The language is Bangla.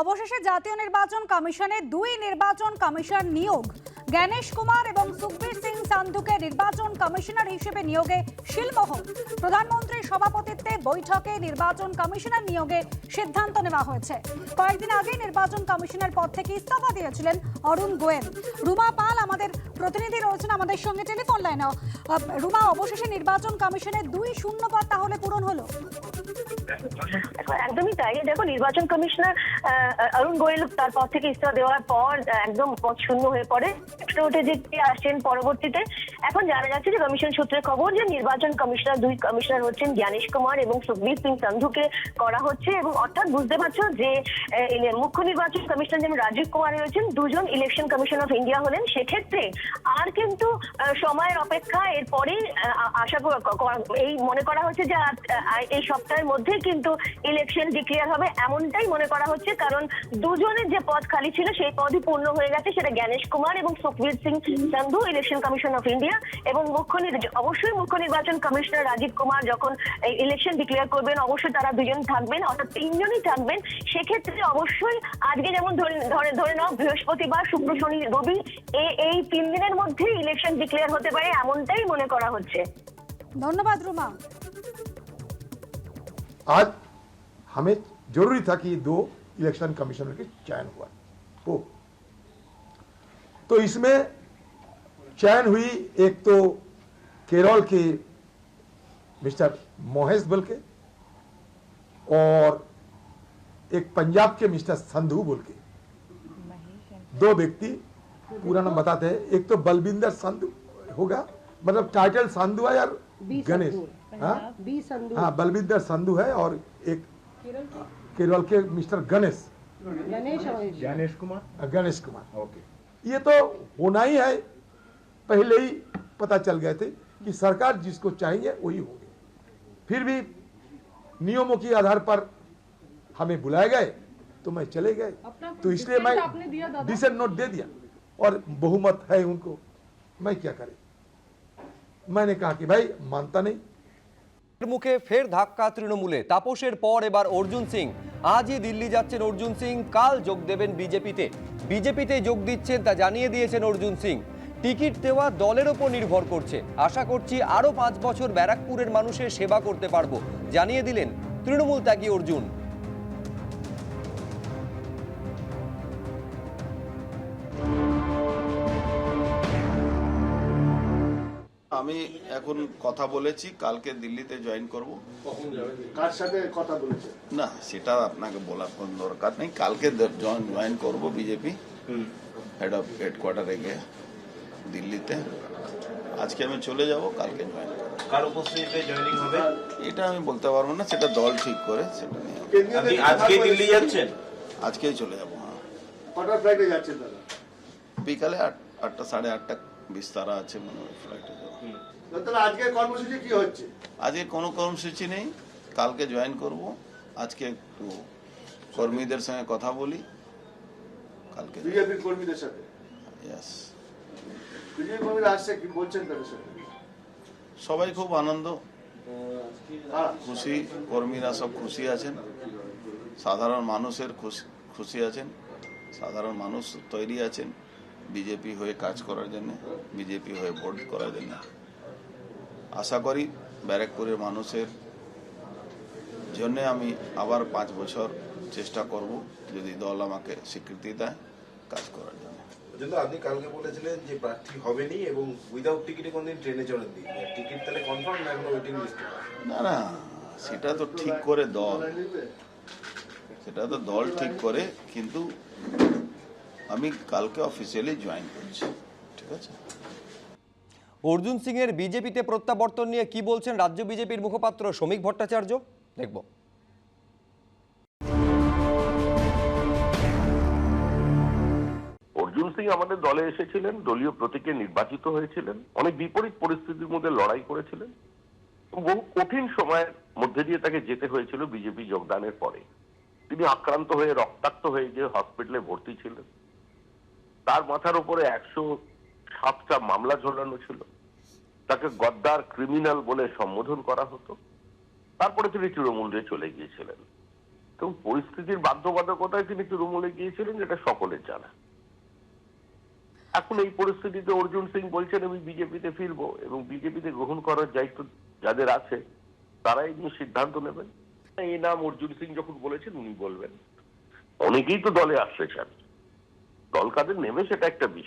অবশেষে জাতীয় নির্বাচন কমিশনে দুই নির্বাচন কমিশন নিয়োগ। জ্ঞানেশ কুমার এবং সুখবীর সিং সান্ধুকে নির্বাচন কমিশনার হিসেবে নিয়োগে শিলমোহর প্রধানমন্ত্রীর সভাপতিত্বে বৈঠকে নির্বাচন কমিশনার নিয়োগে সিদ্ধান্ত নেওয়া হয়েছে। কয়েকদিন আগে নির্বাচন কমিশনের পদ থেকে ইস্তফা দিয়েছিলেন অরুণ গোয়েল। রুমা পাল আমাদের প্রতিনিধি রয়েছেন আমাদের সঙ্গে টেলিফোন লাইনে। রুমা, অবশেষে নির্বাচন কমিশনের দুই শূন্য পদ তাহলে পূরণ হলো। একদমই তাই। দেখো, নির্বাচন কমিশনার অরুণ গোয়েল তার পদ থেকে ইস্তফা দেওয়ার পর একদম পদ শূন্য হয়ে পড়ে। ওঠে যে কে আসছেন পরবর্তীতে। এখন জানা যাচ্ছে যে কমিশন সূত্রে খবর যে নির্বাচন কমিশনার, দুই কমিশনার হচ্ছেন জ্ঞানেশ কুমার এবং সুখবীর সিং সান্ধুকে করা হচ্ছে এবং অর্থাৎ বুঝতে পারছ যে মুখ্য নির্বাচন কমিশনার যেমন রাজীব কুমার রয়েছেন, দুজন ইলেকশন কমিশন অফ ইন্ডিয়া হলেন। সেক্ষেত্রে আর কিন্তু সময়ের অপেক্ষা এরপরেই আহ, আশা এই মনে করা হচ্ছে যে এই সপ্তাহের মধ্যেই কিন্তু ইলেকশন ডিক্লেয়ার হবে এমনটাই মনে করা হচ্ছে কারণ দুজনের যে পদ খালি ছিল সেই পদই পূর্ণ হয়ে গেছে। সেটা জ্ঞানেশ কুমার এবং Sukhbir Singh Sandhu election commission of India এবং মুখ্য অবশ্যই মুখ্য নির্বাচন কমিশনার রাজীব কুমার যখন ইলেকশন ডিক্লেয়ার করবেন অবশ্যই তারা দুজন থাকবেন অর্থাৎ তিনজনই থাকবেন। সেক্ষেত্রে অবশ্যই আজকে যেমন ধরে ধরে নাও বৃহস্পতিবার শুক্র শনি রবি এই তিন দিনের মধ্যে ইলেকশন ডিক্লেয়ার হতে পারে এমনটাই মনে করা হচ্ছে ধন্যবাদ রুমা आज हमें जरूरी था कि दो इलेक्शन कमिश्नर के चयन हुआ हो तो इसमें चयन हुई एक तो केरल के मिस्टर मोहेश बोल के और एक पंजाब के मिस्टर संधू बोल के दो व्यक्ति पूरा नाम बताते हैं। एक तो बलविंदर संधू होगा। मतलब टाइटल संधु है यार गणेश। हाँ? बी संधू। हाँ बलविंदर संधू है और एक केरल के? मिस्टर गणेश। गणेश कुमार? गणेश कुमार। ओके। ये तो होना ही है। पहले ही पता चल गए थे कि सरकार जिसको चाहेंगे वही होंगे। फिर भी नियमों के आधार पर हमें बुलाए गए तो मैं चले गए। तो इसलिए मैं dissent आपने दिया दादा? डिसेंट नोट दे दिया। और बहुमत है उनको मैं क्या करें मैंने कहा कि भाई मानता नहीं এর মুখে ফের ধাক্কা তৃণমূলে তাপসের পর এবার অর্জুন সিং আজই দিল্লি যাচ্ছেন অর্জুন সিং কাল যোগ দেবেন বিজেপিতে বিজেপিতে যোগ দিচ্ছেন তা জানিয়ে দিয়েছেন অর্জুন সিং টিকিট দেওয়া দলের ওপর নির্ভর করছে আশা করছি আরও পাঁচ বছর ব্যারাকপুরের মানুষের সেবা করতে পারবো জানিয়ে দিলেন তৃণমূল ত্যাগী অর্জুন আমি এখন কথা বলেছি কালকে দিল্লিতে জয়েন করব। কার সাথে কথা বলেছে? না সেটা আপনাকে বলার কোন দরকার নেই। কালকে জয়েন করব বিজেপি হেড অফ হেডকোয়ার্টারে গিয়ে দিল্লিতে। আজকে আমি চলে যাব কালকে জয়েন কার উপস্থিতিতে জয়েনিং হবে? এটা আমি বলতে পারব না সেটা দল ঠিক করে সেটা নিয়ে আজকে দিল্লি যাচ্ছেন? আজকেই চলে যাব হ্যাঁ। কটার ফ্লাইটে যাচ্ছেন দাদা বিকালে আট আটটা সাড়ে আটটা বিস্তারা আছে মনে হয় ফ্লাইটে আজকের কর্মসূচি কি হচ্ছে? আজকে কোনো কর্মসূচি নেই। কালকে জয়েন করব। আজকে একটু কর্মীদের সঙ্গে কথা বলি। কালকে বিজেপির কর্মীদের সাথে? ইয়াস বিজেপি কর্মীরা আসছে কি বলছেন তাদের সাথে? সবাই খুব আনন্দ। হ্যাঁ খুশি। কর্মীরা সব খুশি আছেন। সাধারণ মানুষের খুশি খুশি আছেন। সাধারণ মানুষ তৈরি আছেন। বিজেপি হয়ে কাজ করার জন্য বিজেপি হয়ে ভোট করার জন্য। আশা করি ব্যারাকপুরের মানুষের জন্য আমি আবার পাঁচ বছর চেষ্টা করব যদি দল আমাকে স্বীকৃতি দেয় কাজ করার জন্য। আপনি কালকে বলেছিলেন যে প্রার্থী হবেনি এবং উইদাউট টিকিটে কোনদিন ট্রেনে চড়েননি। টিকিট তাহলে কনফার্ম না এখনও ওয়েটিং লিস্টে না না সেটা তো ঠিক করে দল। সেটা তো দল ঠিক করে কিন্তু আমি কালকে অফিসিয়ালি জয়েন করছি। ঠিক আছে? অর্জুন সিং এর বিজেপিতে প্রত্যাবর্তন নিয়ে কি বলছেন রাজ্য বিজেপির মুখপাত্র শ্রমিক ভট্টাচার্য? দেখব। অর্জুন সিং আমাদের দলে এসেছিলেন দলীয় প্রতীকে নির্বাচিত হয়েছিলেন অনেক বিপরীত পরিস্থিতির মধ্যে লড়াই করেছিলেন বহু কঠিন সময়ের মধ্যে দিয়ে তাকে যেতে হয়েছিল বিজেপি যোগদানের পরে। তিনি আক্রান্ত হয়ে রক্তাক্ত হয়ে গিয়ে হসপিটালে ভর্তি ছিলেন। তার মাথার উপরে একশো সাতটা মামলা ঝোলানো ছিল। তাকে গদ্দার ক্রিমিনাল বলে সম্বোধন করা হতো। তারপরে তিনি তৃণমূলে চলে গিয়েছিলেন। তো পরিস্থিতির বাধ্যবাধকতায় তিনি তৃণমূলে গিয়েছিলেন, যেটা সকলের জানা। এখন এই পরিস্থিতিতে অর্জুন সিং বলছেন, আমি বিজেপিতে ফিরবো এবং বিজেপিতে গ্রহণ করার দায়িত্ব যাদের আছে, তারাই নিয়ে সিদ্ধান্ত নেবেন। এই নাম অর্জুন সিং যখন বলেছেন, উনি বলবেন। অনেকেই তো দলে আসতে দল কাদের নেবে সেটা একটা বিষয়।